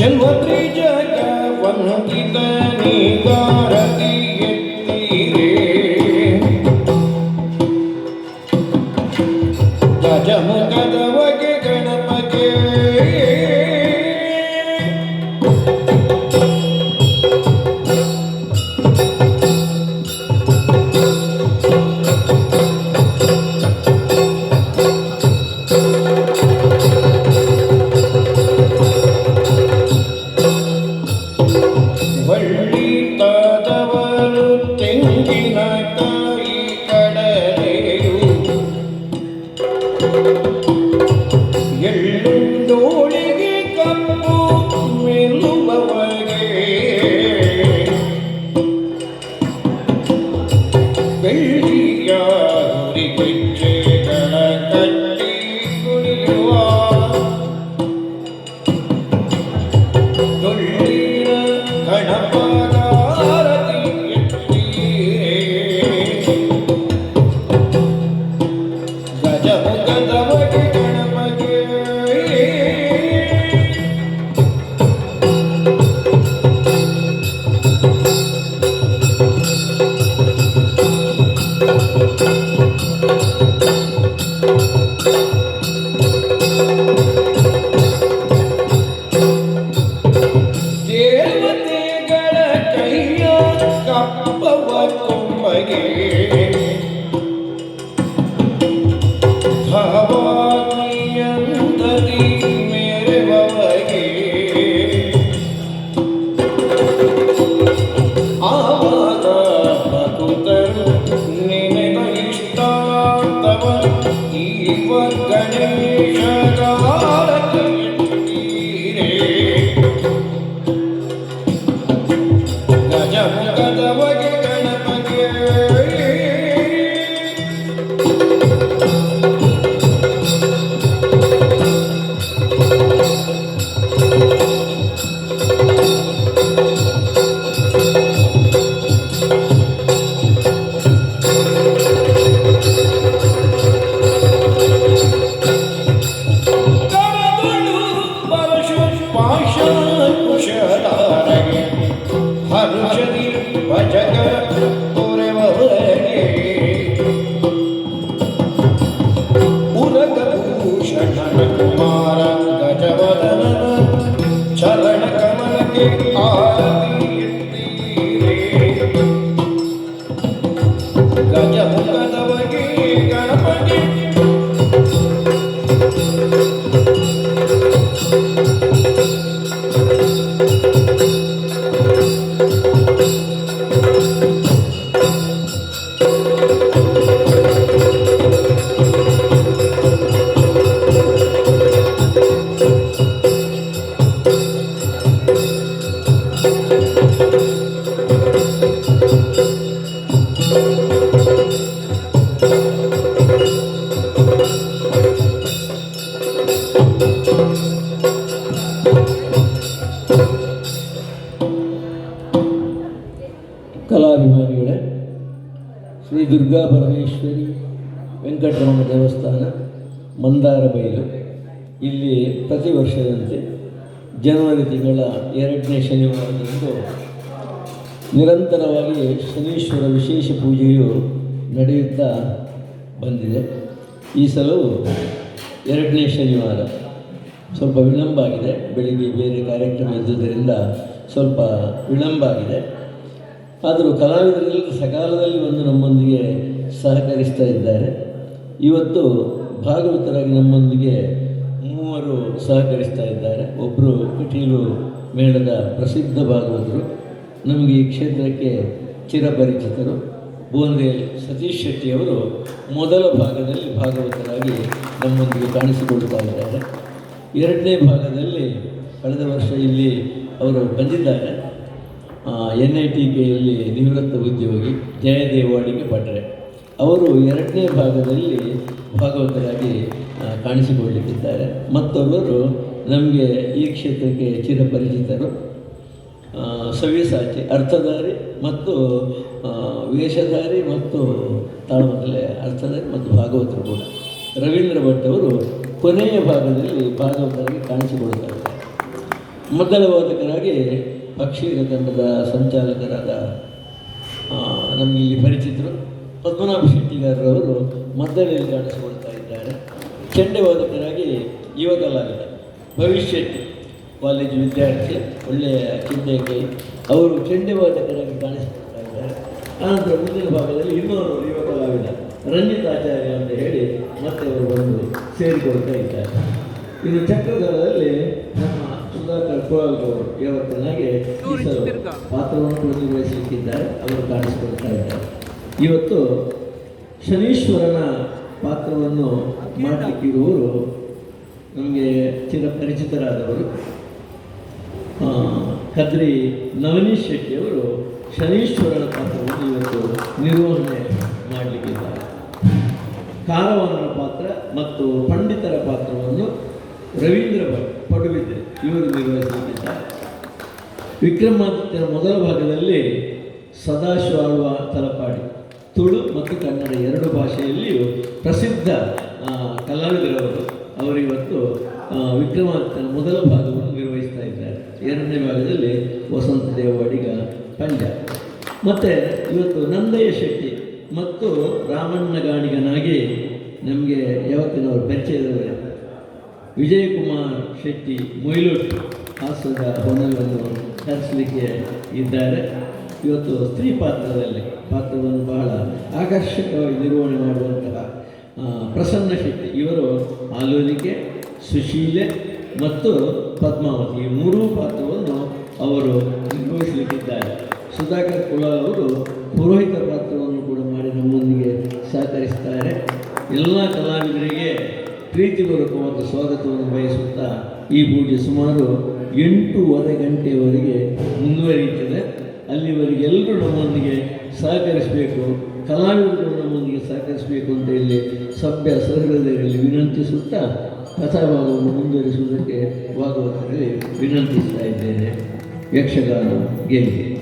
செல்வத்ரி ஜகவந்திதனி காரண ತಾದವನು ತೆಂಗಿನ ತಾಯಿ ಕಡಲೆಯು ಕಪ್ಪು ಮೆಲ್ಲುವವಗೆ ಬೆಳ್ಳಿ Yeah, we're gonna कुमार चरणकमलके आ ಶ್ರೀ ದುರ್ಗಾ ಪರಮೇಶ್ವರಿ ವೆಂಕಟರಮಣ ದೇವಸ್ಥಾನ, ಮಂದಾರ ಬೈಲು. ಇಲ್ಲಿ ಪ್ರತಿ ವರ್ಷದಂತೆ ಜನವರಿ ತಿಂಗಳ ಎರಡನೇ ಶನಿವಾರದಂದು ನಿರಂತರವಾಗಿ ಶನೀಶ್ವರ ವಿಶೇಷ ಪೂಜೆಯು ನಡೆಯುತ್ತಾ ಬಂದಿದೆ. ಈ ಸಲವು ಎರಡನೇ ಶನಿವಾರ. ಸ್ವಲ್ಪ ವಿಳಂಬ ಆಗಿದೆ. ಬೆಳಿಗ್ಗೆ ಬೇರೆ ಕಾರ್ಯಕ್ರಮ ಇದ್ದುದರಿಂದ ಸ್ವಲ್ಪ ವಿಳಂಬ ಆಗಿದೆ. ಆದರೂ ಕಲಾವಿದರೆಲ್ಲ ಸಕಾಲದಲ್ಲಿ ಬಂದು ನಮ್ಮೊಂದಿಗೆ ಸಹಕರಿಸ್ತಾ ಇದ್ದಾರೆ. ಇವತ್ತು ಭಾಗವತರಾಗಿ ನಮ್ಮೊಂದಿಗೆ ಮೂವರು ಸಹಕರಿಸ್ತಾ ಇದ್ದಾರೆ. ಒಬ್ಬರು ಕಟೀಲು ಮೇಳದ ಪ್ರಸಿದ್ಧ ಭಾಗವತರು, ನಮಗೆ ಈ ಕ್ಷೇತ್ರಕ್ಕೆ ಚಿರಪರಿಚಿತರು. ಬೋನ್ರೇಲ್ ಸತೀಶ್ ಶೆಟ್ಟಿಯವರು ಮೊದಲ ಭಾಗದಲ್ಲಿ ಭಾಗವತರಾಗಿ ನಮ್ಮೊಂದಿಗೆ ಕಾಣಿಸಿಕೊಳ್ತಾ ಇದ್ದಾರೆ. ಎರಡನೇ ಭಾಗದಲ್ಲಿ ಕಳೆದ ವರ್ಷ ಇಲ್ಲಿ ಅವರು ಬಂದಿದ್ದಾರೆ. ಎನ್ ಐ ಟಿ ಕೆಯಲ್ಲಿ ನಿವೃತ್ತ ಉದ್ಯೋಗಿ ಜಯದೇವಾಡಿಗೆ ಭಟ್ರೆ. ಅವರು ಎರಡನೇ ಭಾಗದಲ್ಲಿ ಭಾಗವತರಾಗಿ ಕಾಣಿಸಿಕೊಳ್ಳುತ್ತಿದ್ದಾರೆ. ಮತ್ತೊಬ್ಬರು ನಮಗೆ ಈ ಕ್ಷೇತ್ರಕ್ಕೆ ಚಿರಪರಿಚಿತರು. ಸವಿಸಾಚಿ ಅರ್ಥಧಾರಿ ಮತ್ತು ವೇಷಧಾರಿ ಮತ್ತು ತಾಳಮಲೆ ಅರ್ಥಧಾರಿ ಮತ್ತು ಭಾಗವತರು ಕೂಡ. ರವೀಂದ್ರ ಭಟ್ ಅವರು ಕೊನೆಯ ಭಾಗದಲ್ಲಿ ಭಾಗವತರಾಗಿ ಕಾಣಿಸಿಕೊಳ್ಳುತ್ತಾರೆ. ಮೊದಲ ವಾದಕರಾಗಿ ಪಕ್ಷೀರ ತಂಡದ ಸಂಚಾಲಕರಾದ ನಮಗೆ ಇಲ್ಲಿ ಪರಿಚಿತರು ಪದ್ಮನಾಭ ಶೆಟ್ಟಿಗಾರರವರು ಮದ್ದಳೆಯಲ್ಲಿ ಕಾಣಿಸಿಕೊಳ್ತಾ ಇದ್ದಾರೆ. ಚೆಂಡೆ ವಾದಕರಾಗಿ ಯುವ ಕಲಾವಿದ ಭವಿಷ್ಯ ಕಾಲೇಜು ವಿದ್ಯಾರ್ಥಿ, ಒಳ್ಳೆಯ ಚಿಂತೆಗೆ ಅವರು ಚೆಂಡೆ ವಾದಕರಾಗಿ ಕಾಣಿಸಿಕೊಳ್ತಾ ಇದ್ದಾರೆ. ಆನಂತರ ಮುಂದಿನ ಭಾಗದಲ್ಲಿ ಇನ್ನೂ ಯುವ ಕಲಾವಿದ ರಂಜಿತ್ ಆಚಾರ್ಯ ಅಂತ ಹೇಳಿ ಮತ್ತೆ ಅವರು ಬಂದು ಸೇರಿಕೊಳ್ತಾ ಇದ್ದಾರೆ. ಇದು ಚಕ್ರಧಾರದಲ್ಲಿ ಯಾವತ್ತನಾಗೆ ಈ ಸಲ ಪಾತ್ರವನ್ನು ನಿರ್ವಹಿಸಲಿಕ್ಕಿದ್ದಾರೆ ಅವರು ಕಾಣಿಸಿಕೊಳ್ತಾ ಇದ್ದಾರೆ. ಇವತ್ತು ಶನೀಶ್ವರನ ಪಾತ್ರವನ್ನು ಮಾಡಲಿಕ್ಕಿರುವವರು ನಮಗೆ ಚಿರಪರಿಚಿತರಾದವರು ಕದ್ರಿ ನವನೀಶ್ ಶೆಟ್ಟಿಯವರು ಶನೀಶ್ವರನ ಪಾತ್ರವನ್ನು ಇವತ್ತು ನಿರ್ವಹಣೆ ಮಾಡಲಿಕ್ಕಿದ್ದಾರೆ. ಕಾರವಾನರ ಪಾತ್ರ ಮತ್ತು ಪಂಡಿತರ ಪಾತ್ರವನ್ನು ರವೀಂದ್ರ ಭಟ್ ಇವರು ನಿರ್ವಹಿಸುತ್ತಿದ್ದಾರೆ ವಿಕ್ರಮಾದಿತ್ಯನ ಮೊದಲ ಭಾಗದಲ್ಲಿ ಸದಾಶಿವಾಳ್ವ ತಲಪಾಡಿ. ತುಳು ಮತ್ತು ಕನ್ನಡ ಎರಡು ಭಾಷೆಯಲ್ಲಿಯೂ ಪ್ರಸಿದ್ಧ ಕಲಾವಿದರವರು ಅವರಿವತ್ತು ವಿಕ್ರಮಾದಿತ್ಯನ ಮೊದಲ ಭಾಗವನ್ನು ನಿರ್ವಹಿಸ್ತಾ ಇದ್ದಾರೆ. ಎರಡನೇ ಭಾಗದಲ್ಲಿ ವಸಂತ ದೇವಾಡಿಗ ಪಂಜ ಮತ್ತು ಇವತ್ತು ನಂದಯ್ಯ ಶೆಟ್ಟಿ ಮತ್ತು ರಾಮಣ್ಣ ಗಾಣಿಗನಾಗಿ ನಮಗೆ ಯಾವತ್ತಿನವರು ಪರಿಚಯದವರೇ ವಿಜಯಕುಮಾರ್ ಶೆಟ್ಟಿ ಮೊಯ್ಲೂಟ್ ಹಾಸ್ಯದ ಹೊನಲನ್ನು ಕರೆಸಲಿಕ್ಕೆ ಇದ್ದಾರೆ. ಇವತ್ತು ಸ್ತ್ರೀ ಪಾತ್ರದಲ್ಲಿ ಪಾತ್ರವನ್ನು ಬಹಳ ಆಕರ್ಷಕವಾಗಿ ನಿರ್ವಹಣೆ ಮಾಡುವಂತಹ ಪ್ರಸನ್ನ ಶೆಟ್ಟಿ. ಇವರು ಆಲೋಲಿಕೆ ಸುಶೀಲೆ ಮತ್ತು ಪದ್ಮಾವತಿ ಈ ಮೂರೂ ಪಾತ್ರವನ್ನು ಅವರು ನಿರ್ವಹಿಸಲಿಕ್ಕಿದ್ದಾರೆ. ಸುಧಾಕರ್ ಕುಲ ಅವರು ಪುರೋಹಿತ ಪಾತ್ರವನ್ನು ಕೂಡ ಮಾಡಿ ನಮ್ಮೊಂದಿಗೆ ಸಹಕರಿಸ್ತಾರೆ. ಎಲ್ಲ ಕಲಾವಿದರಿಗೆ ಪ್ರೀತಿಪೂರ್ವಕವಾದ ಸ್ವಾಗತವನ್ನು ಬಯಸುತ್ತಾ ಈ ಪೂಜೆ ಸುಮಾರು ಎಂಟೂವರೆ ಗಂಟೆಯವರೆಗೆ ಮುಂದುವರಿಯುತ್ತದೆ. ಅಲ್ಲಿವರೆಗೆ ಎಲ್ಲರೂ ನಮ್ಮೊಂದಿಗೆ ಸಹಕರಿಸಬೇಕು. ಕಲಾವಿದರು ನಮ್ಮೊಂದಿಗೆ ಸಹಕರಿಸಬೇಕು ಅಂತ ಇಲ್ಲಿ ಸಭ್ಯ ಸಹೃದಯದಲ್ಲಿ ವಿನಂತಿಸುತ್ತಾ ಕಥಾಭಾಗವನ್ನು ಮುಂದುವರಿಸುವುದಕ್ಕೆ ಭಾಗವತರಲ್ಲಿ ವಿನಂತಿಸ್ತಾ ಇದ್ದೇನೆ. ಯಕ್ಷಗಾನ ಗೆಲ್ಲಿ